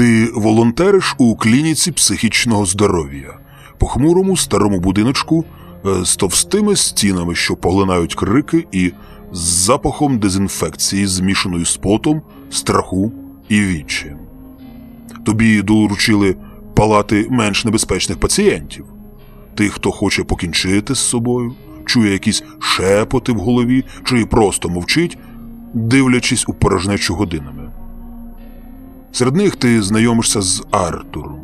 Ти волонтериш у клініці психічного здоров'я, похмурому старому будиночку е, з товстими стінами, що поглинають крики, і з запахом дезінфекції, змішаною з потом, страху і відчаєм. Тобі доручили палати менш небезпечних пацієнтів, тих, хто хоче покінчити з собою, чує якісь шепоти в голові чи просто мовчить, дивлячись у порожнечу годинами. Серед них ти знайомишся з Артуром,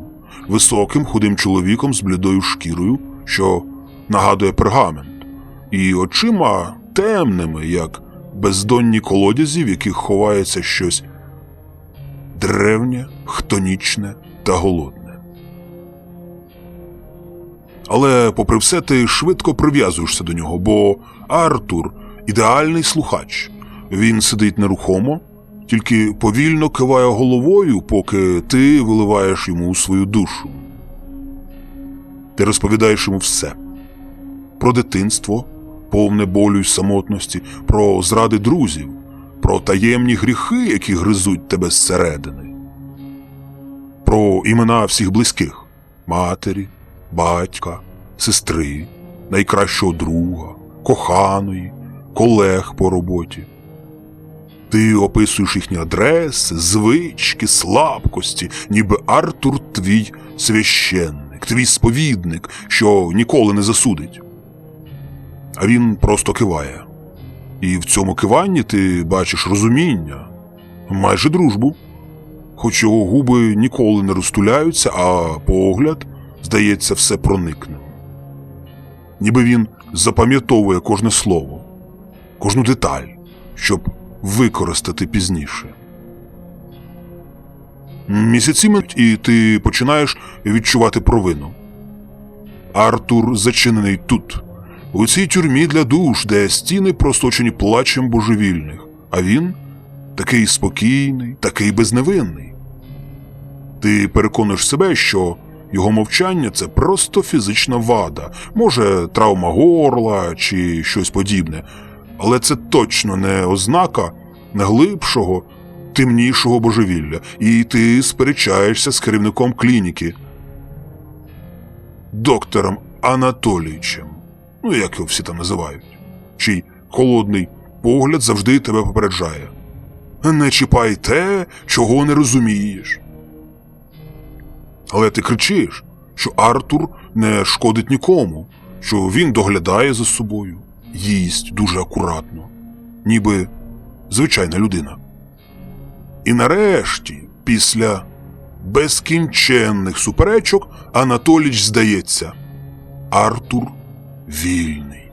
високим худим чоловіком з блідою шкірою, що нагадує пергамент, і очима темними, як бездонні колодязі, в яких ховається щось древнє, хтонічне та голодне. Але, попри все, ти швидко прив'язуєшся до нього, бо Артур ідеальний слухач. Він сидить нерухомо, тільки повільно киває головою, поки ти виливаєш йому свою душу. Ти розповідаєш йому все про дитинство, повне болю й самотності, про зради друзів, про таємні гріхи, які гризуть тебе зсередини, про імена всіх близьких матері, батька, сестри, найкращого друга, коханої, колег по роботі. Ти описуєш їхні адреси, звички, слабкості, ніби Артур твій священник, твій сповідник, що ніколи не засудить. А він просто киває. І в цьому киванні ти бачиш розуміння, майже дружбу. Хоч його губи ніколи не розтуляються, а погляд, здається, все проникним. Ніби він запам'ятовує кожне слово, кожну деталь, щоб використати пізніше. Місяці минуть, і ти починаєш відчувати провину. Артур зачинений тут, у цій тюрмі для душ, де стіни просточені плачем божевільних, а він такий спокійний, такий безневинний. Ти переконуєш себе, що його мовчання це просто фізична вада, може, травма горла чи щось подібне, але це точно не ознака глибшого, темнішого божевілля, і ти сперечаєшся з керівником клініки, доктором Анатолійчем, ну як його всі там називають, чий холодний погляд завжди тебе попереджає. Не чіпай те, чого не розумієш. Але ти кричиш, що Артур не шкодить нікому, що він доглядає за собою, їсть дуже акуратно, ніби звичайна людина. І нарешті, після безкінченних суперечок, Анатоліч здається, Артур вільний.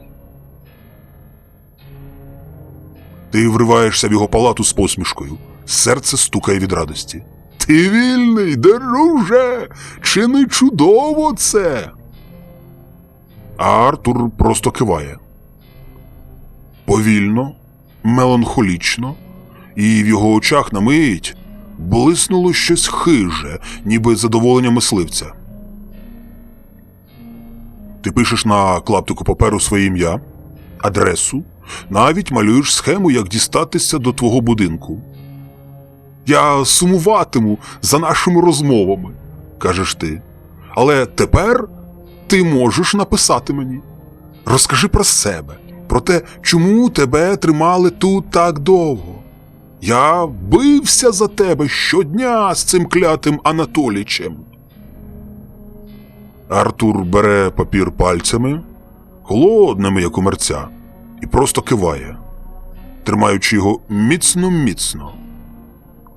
Ти вриваєшся в його палату з посмішкою, серце стукає від радості. Ти вільний, друже, чи не чудово це? А Артур просто киває. Повільно, меланхолічно, і в його очах на мить блиснуло щось хиже, ніби задоволення мисливця. Ти пишеш на клаптику паперу своє ім'я, адресу, навіть малюєш схему, як дістатися до твого будинку. Я сумуватиму за нашими розмовами, кажеш ти. Але тепер ти можеш написати мені. Розкажи про себе, про те, чому тебе тримали тут так довго. Я бився за тебе щодня з цим клятим Анатолічем. Артур бере папір пальцями, холодними, як у мерця, і просто киває, тримаючи його міцно-міцно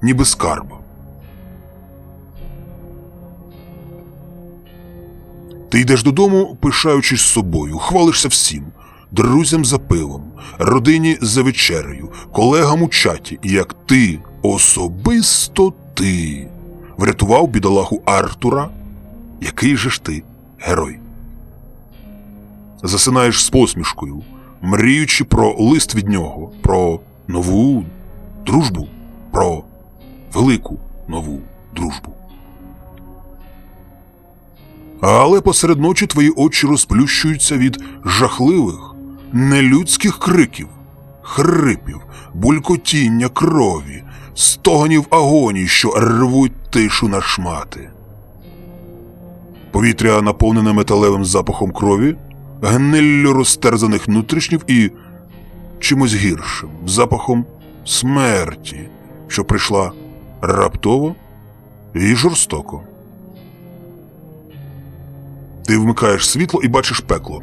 ніби скарб. Ти йдеш додому, пишаючись собою, хвалишся всім, друзям за пивом, родині за вечерею, колегам у чаті, як ти, особисто ти, врятував бідолаху Артура. Який же ж ти герой? Засинаєш з посмішкою, мріючи про лист від нього, про нову дружбу, про велику нову дружбу. Але посеред ночі твої очі розплющуються від жахливих, нелюдських криків. хрипів, булькотіння крові, стогонів агоній, що рвуть тишу на шмати. Повітря наповнене металевим запахом крові, гниллю розтерзаних внутрішнів і чимось гіршим, запахом смерті, що прийшла раптово і жорстоко. Ти вмикаєш світло і бачиш пекло.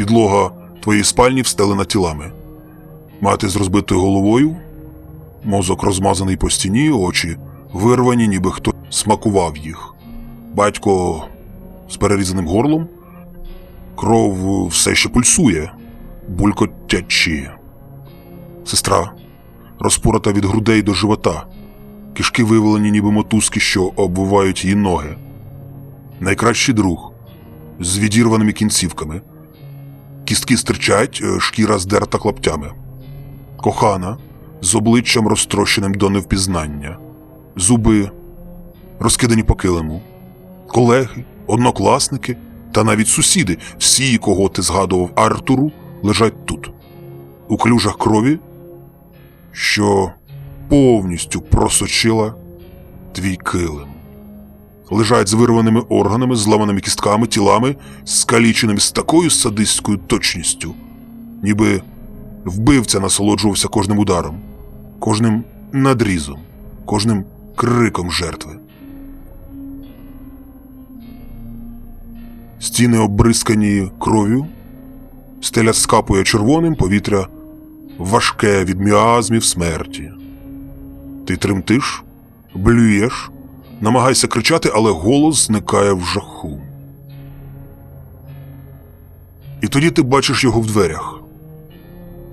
Підлога твоєї спальні встелена тілами. Мати з розбитою головою, мозок розмазаний по стіні, очі вирвані, ніби хто смакував їх. Батько з перерізаним горлом, кров все ще пульсує, булькотячи. Сестра розпорота від грудей до живота, кишки вивалені, ніби мотузки, що обвивають її ноги. Найкращий друг з відірваними кінцівками. Кістки стирчать, е, шкіра здерта клаптями. Кохана з обличчям розтрощеним до невпізнання, зуби розкидані по килиму, колеги, однокласники та навіть сусіди, всі, кого ти згадував Артуру, лежать тут, у клюжах крові, що повністю просочила твій килим. Лежать з вирваними органами, зламаними кістками, тілами, скаліченими з такою садистською точністю, ніби вбивця насолоджувався кожним ударом, кожним надрізом, кожним криком жертви. Стіни обрискані кров'ю, стеля скапує червоним, повітря важке від міазмів смерті. Ти тремтиш, блюєш, намагайся кричати, але голос зникає в жаху. І тоді ти бачиш його в дверях.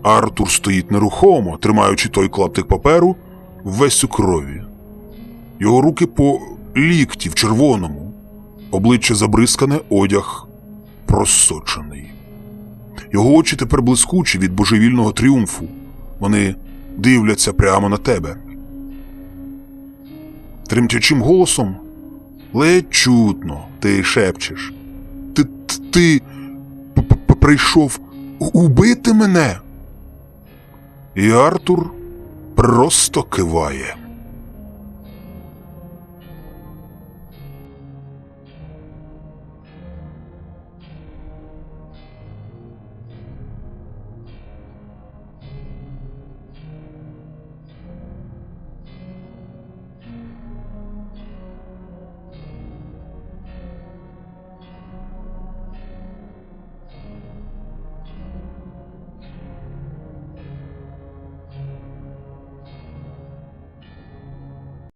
Артур стоїть нерухомо, тримаючи той клаптик паперу весь у крові. Його руки по лікті в червоному, обличчя забризкане, одяг просочений. Його очі тепер блискучі від божевільного тріумфу. Вони дивляться прямо на тебе. Тремтячим голосом ледь чутно ти шепчеш. Ти, ти, прийшов убити мене. І Артур просто киває.